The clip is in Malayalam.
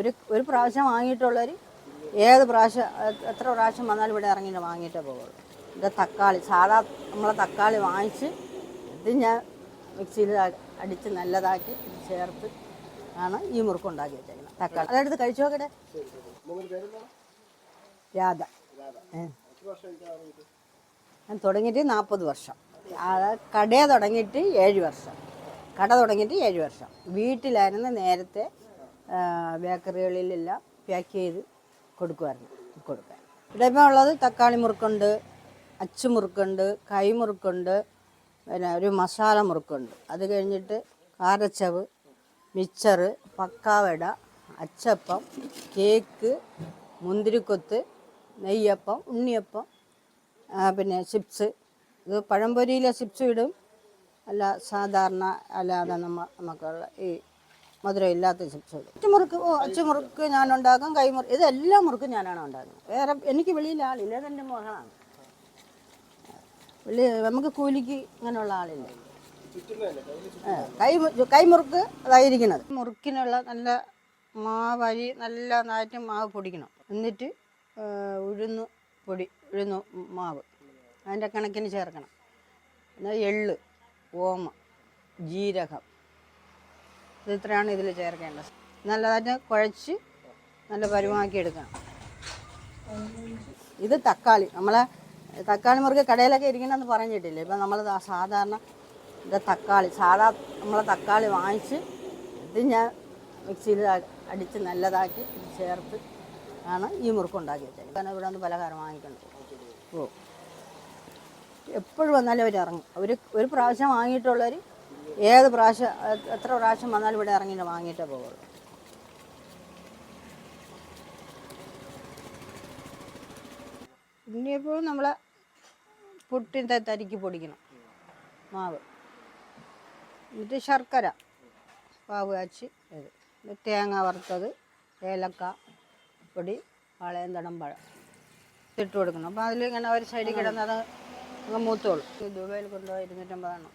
ഒരു ഒരു പ്രാവശ്യം വാങ്ങിയിട്ടുള്ളവർ ഏത് പ്രാവശ്യം എത്ര പ്രാവശ്യം വന്നാലും ഇവിടെ ഇറങ്ങിയിട്ട് വാങ്ങിയിട്ടേ പോകുള്ളൂ ഇത് തക്കാളി സാധാ നമ്മളെ തക്കാളി വാങ്ങിച്ച് ഇത് ഞാൻ മിക്സിയിൽ അടിച്ച് നല്ലതാക്കി ചേർത്ത് ആണ് ഈ മുറുക്ക് ഉണ്ടാക്കി വെച്ചേക്കുന്നത്. തക്കാളി. അതെടുത്ത് കഴിച്ചു നോക്കട്ടെ. രാധ. ഞാൻ തുടങ്ങിയിട്ട് നാൽപ്പത് വർഷം. കട തുടങ്ങിയിട്ട് ഏഴ് വർഷം. കട തുടങ്ങിയിട്ട് ഏഴ് വർഷം. വീട്ടിലായിരുന്നു നേരത്തെ ബേക്കറികളിലെല്ലാം പാക്ക് ചെയ്ത് കൊടുക്കുമായിരുന്നു കൊടുക്കാൻ. ഇവിടെ ഇപ്പോൾ ഉള്ളത് തക്കാളി മുറുക്കുണ്ട് അച്ചുമുറുക്കുണ്ട് കൈമുറുക്കുണ്ട് പിന്നെ ഒരു മസാല മുറുക്കുണ്ട്. അത് കഴിഞ്ഞിട്ട് കാരച്ചവ് മിച്ചറ് പക്കാവട അച്ചപ്പം കേക്ക് മുന്തിരിക്കൊത്ത് നെയ്യപ്പം ഉണ്ണിയപ്പം പിന്നെ ചിപ്സ്. ഇത് പഴംപൊരിയിലെ ചിപ്സ് ഇടും. അല്ല സാധാരണ അല്ലാതെ നമ്മ നമുക്കുള്ള ഈ മധുരം ഇല്ലാത്ത ചിപ്സ് ഇടും അച്ചുമുറുക്ക് ഓ അച്ചുമുറുക്ക് ഞാൻ ഉണ്ടാക്കും കൈമുറുക്ക് ഇതെല്ലാം മുറുക്കും ഞാനാണ് ഉണ്ടാക്കുന്നത്. വേറെ എനിക്ക് വെളിയിൽ ആളില്ല ഇതെന്റെ മോഹനാണ്. വെളി നമുക്ക് കൂലിക്ക് ഇങ്ങനെയുള്ള ആളില്ല. കൈ കൈമുറുക്ക് അതായിരിക്കണത് മുറുക്കിനുള്ള നല്ല മാവരി നല്ല നാറ്റും മാവ് പൊടിക്കണം. എന്നിട്ട് ഉഴുന്ന് പൊടി ഉഴുന്ന് മാവ്. അതിന്റെ കണക്കിന് ചേർക്കണം. എന്നാൽ എള്ള് ഓമ ജീരകം. ഇത് ഇത്രയാണ് ഇതിൽ ചേർക്കേണ്ടത്. നല്ലതായിട്ട് കുഴച്ച് നല്ല പരുമാക്കി എടുക്കണം. ഇത് തക്കാളി. നമ്മളെ തക്കാളി മുറുക്ക് കടയിലൊക്കെ ഇരിക്കണമെന്ന് പറഞ്ഞിട്ടില്ലേ? ഇപ്പം നമ്മൾ സാധാരണ ഇത് തക്കാളി സാധാ നമ്മൾ തക്കാളി വാങ്ങിച്ച് ഇത് ഞാൻ മിക്സിയിൽ അടിച്ച് നല്ലതാക്കി ചേർത്ത് ആണ് ഈ മുറുക്ക് ഉണ്ടാക്കി വെച്ചത് കാരണം ഇവിടെ നിന്ന് പലഹാരം വാങ്ങിക്കണം ഓ. എപ്പോഴും വന്നാലും അവർ ഇറങ്ങും. അവർ ഒരു പ്രാവശ്യം വാങ്ങിയിട്ടുള്ളവർ ഏത് പ്രാവശ്യം എത്ര പ്രാവശ്യം വന്നാലും ഇവിടെ ഇറങ്ങിയിട്ട് വാങ്ങിയിട്ടേ പോകുള്ളൂ ഉണ്ണിയപ്പോൾ നമ്മൾ പുട്ടിന്റെ തരിക്ക് പൊടിക്കണം. മാവ്. എന്നിട്ട് ശർക്കര. പാവ് കാച്ചി ഇത്. തേങ്ങ വറുത്തത് ഏലക്ക പൊടി പാളയന്തടം പഴം. ഇട്ട് കൊടുക്കണം. അപ്പോൾ അതിൽ ഇങ്ങനെ ഒരു സൈഡിൽ കിടന്നത് അങ്ങ് മൂത്തോളും. ദുബൈയിൽ കൊണ്ടുപോയി ഇരുന്നൂറ്റമ്പതാണ്